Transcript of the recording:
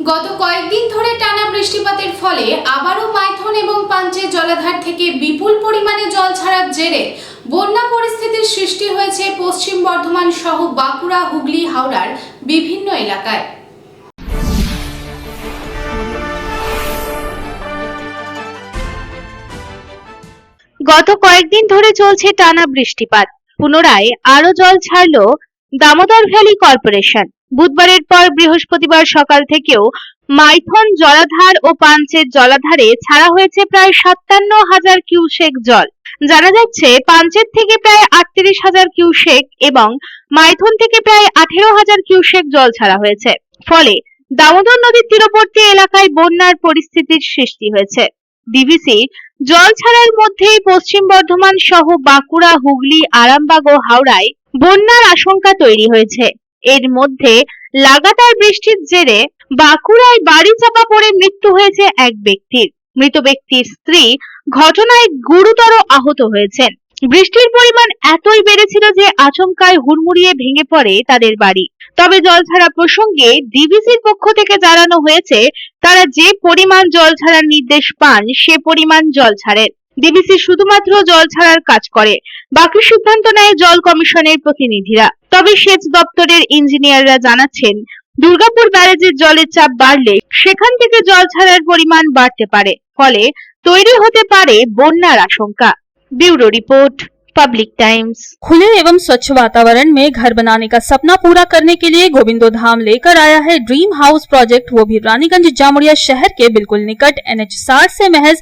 গত কয়েকদিন ধরে টানা বৃষ্টিপাতের ফলে আবারও মাইথন এবং পাঞ্চের জলাধার থেকে বিপুল পরিমাণে জল ছাড়ার জেরে বন্যা পরিস্থিতির সৃষ্টি হয়েছে পশ্চিম বর্ধমান সহ বাঁকুড়া, হুগলি, হাওড়ার বিভিন্ন এলাকায়। গত কয়েকদিন ধরে চলছে টানা বৃষ্টিপাত। পুনরায় আরও জল ছাড়লো দামোদর ভ্যালি কর্পোরেশন। বুধবারের পর বৃহস্পতিবার সকাল থেকেও মাইথন জলাধার ও পাঞ্চের জলাধারে ছাড়া হয়েছে প্রায় সাতান্ন হাজার কিউসেক জল। জানা যাচ্ছে, পাঞ্চের থেকে প্রায় আটত্রিশ হাজার কিউসেক এবং মাইথন থেকে প্রায় আঠেরো হাজার কিউসেক জল ছাড়া হয়েছে। ফলে দামোদর নদীর তীরবর্তী এলাকায় বন্যার পরিস্থিতির সৃষ্টি হয়েছে। ডিভিসি জল ছাড়ার মধ্যেই পশ্চিম বর্ধমান সহ বাঁকুড়া, হুগলি, আরামবাগ ও হাওড়ায় বন্যার আশঙ্কা তৈরি হয়েছে। এর মধ্যে লাগাতার বৃষ্টির জেরে বাঁকুড়ায় বাড়ি চাপা পড়ে মৃত্যু হয়েছে এক ব্যক্তির। মৃত ব্যক্তির স্ত্রী ঘটনায় গুরুতর আহত হয়েছেন। বৃষ্টির পরিমাণ এতই বেড়েছিল যে আচমকায় হুড়মুড়িয়ে ভেঙে পড়ে তাদের বাড়ি। তবে জল ছাড়া প্রসঙ্গে ডিভিসির পক্ষ থেকে জানানো হয়েছে, তারা যে পরিমাণ জল ছাড়ার নির্দেশ পান, সে পরিমাণ জল ছাড়েন। ডিভিসি শুধুমাত্র জল ছাড়ার কাজ করে বাকি সিদ্ধান্ত নেয় জল কমিশনের প্রতিনিধিরা তবে সেচ দপ্তরের ইঞ্জিনিয়াররা জানাচ্ছেন দুর্গাপুর ব্যারেজের জলের চাপ বাড়লে সেখান থেকে জল ছাড়ার পরিমাণ বাড়তে পারে ফলে তৈরি হতে পারে বন্যার আশঙ্কা ব্যুরো রিপোর্ট পাবলিক টাইমস खुले एवं स्वच्छ वातावरण में घर बनाने का सपना पूरा करने के लिए गोविंदो धाम लेकर आया है ड्रीम हाउस प्रोजेक्ट वो भी रानीगंज जामुड़िया शहर के बिल्कुल निकट एनएच 60 से महज